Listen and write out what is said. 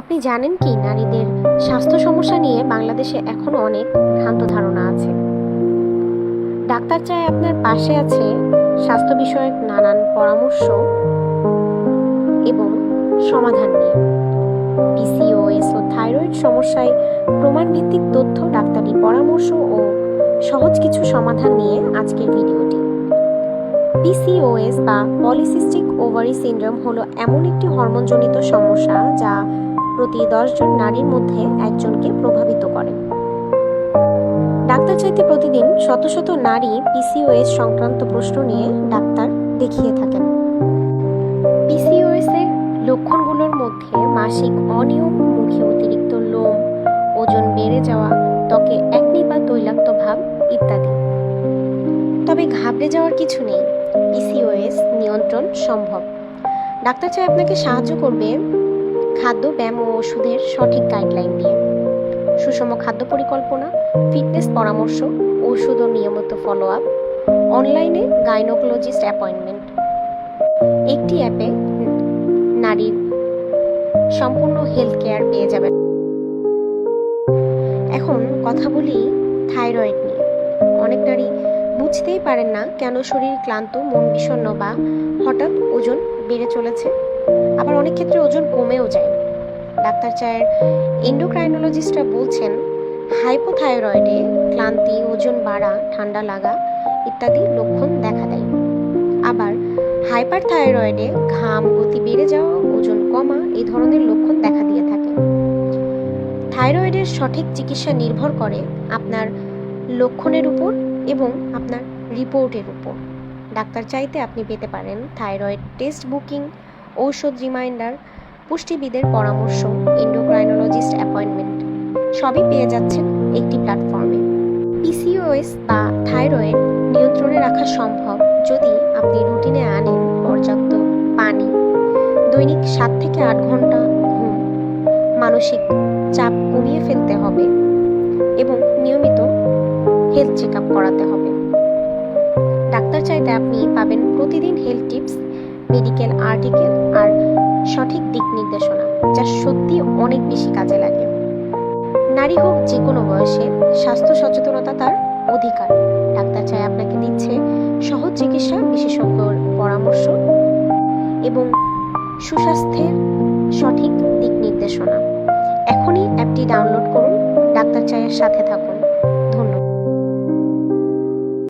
আপনি জানেন কি, নারীদের স্বাস্থ্য সমস্যা নিয়ে বাংলাদেশে এখনও অনেক ভ্রান্ত ধারণা আছে। ডাক্তার চায় আপনার পাশে আছে স্বাস্থ্য বিষয়ক নানান পরামর্শ এবং সমাধান নিয়ে। পিসিওএস ও থাইরয়েড সমস্যায় প্রমাণভিত্তিক তথ্য, ডাক্তারি পরামর্শ ও সহজ কিছু সমাধান নিয়ে আজকের ভিডিওটি। পিসিওএস বা পলিসিস্টিক ওভারি সিনড্রোম হলো এমন একটি হরমোনজনিত সমস্যা যা প্রতি দশজন নারীর মধ্যে একজনকে প্রভাবিত করে। ডাক্তার চাইতে প্রতিদিন শত শত নারী পিসিওএস সংক্রান্ত প্রশ্ন নিয়ে ডাক্তার দেখিয়ে থাকেন। পিসিওএস এর লক্ষণগুলোর মধ্যে মাসিক অনিয়ম, মুখে অতিরিক্ত লোম, ওজন বেড়ে যাওয়া, ত্বকে একনি বা তৈলাক্ত ভাব ইত্যাদি। তবে ঘাবড়ে যাওয়ার কিছু নেই পিসিওএস নিয়ন্ত্রণ সম্ভব। ডাক্তার চাই আপনাকে সাহায্য করবে খাদ্য, ব্যায়াম ও ওষুধের সঠিক গাইডলাইন দিয়ে। সুষম খাদ্য পরিকল্পনা ফিটনেস পরামর্শ, ওষুধ ও নিয়মিত ফলো আপ অনলাইনে গাইনোকোলজিস্ট অ্যাপয়েন্টমেন্ট একটি অ্যাপে নারীর সম্পূর্ণ হেলথ কেয়ার পেয়ে যাবেন। এখন কথা বলি থাইরয়েড নিয়ে। অনেক নারী বুঝতেই পারেন না কেন শরীর ক্লান্ত, মন বিষণ্ণ বা হঠাৎ ওজন বেড়ে চলেছে। আবার অনেক ক্ষেত্রে ওজন কমেও যায়। ডাক্তার চায়ের এন্ডোক্রাইনোলজিস্টরা বলছেন হাইপোথাইরয়েডে ক্লান্তি, ওজন বাড়া, ঠান্ডা লাগা ইত্যাদি লক্ষণ দেখা দেয়। আবার হাইপার থাইরয়েডে ঘাম, গতি বেড়ে যাওয়া, ওজন কমা এই ধরনের লক্ষণ দেখা দিয়ে থাকে। থাইরয়েডের সঠিক চিকিৎসা নির্ভর করে আপনার লক্ষণের উপর এবং আপনার রিপোর্টের উপর। ডাক্তার চাইতে আপনি পেতে পারেন থাইরয়েড টেস্ট বুকিং ঔষধ রিমাইন্ডার, পুষ্টিবিদের পরামর্শ এন্ডোক্রাইনোলজিস্ট অ্যাপয়েন্টমেন্ট সবই পেয়ে যাচ্ছেন একটি প্ল্যাটফর্মে পিসিওএস বা থাইরয়েড নিয়ন্ত্রণে রাখা সম্ভব যদি আপনি রুটিনে আনেন পর্যাপ্ত পানি, দৈনিক সাত থেকে আট ঘণ্টা ঘুম, মানসিক চাপ কমিয়ে ফেলতে হবে এবং নিয়মিত হেলথ চেক আপ করাতে হবে। ডাক্তার চাইতে আপনি পাবেন প্রতিদিন হেলথ টিপস মেডিকেল আর্টিকেল আর সঠিক দিক নির্দেশনা, যা সত্যি অনেক বেশি কাজে লাগে। নারী হোক যে কোনো বয়সে স্বাস্থ্য সচেতনতা তার অধিকার। ডাক্তার চাই আপনাকে দিচ্ছে সহজ চিকিৎসা, বিশেষজ্ঞর পরামর্শ এবং সুস্বাস্থ্যের সঠিক দিক নির্দেশনা। এখনই অ্যাপটি ডাউনলোড করুন, ডাক্তার চায়ের সাথে থাকুন।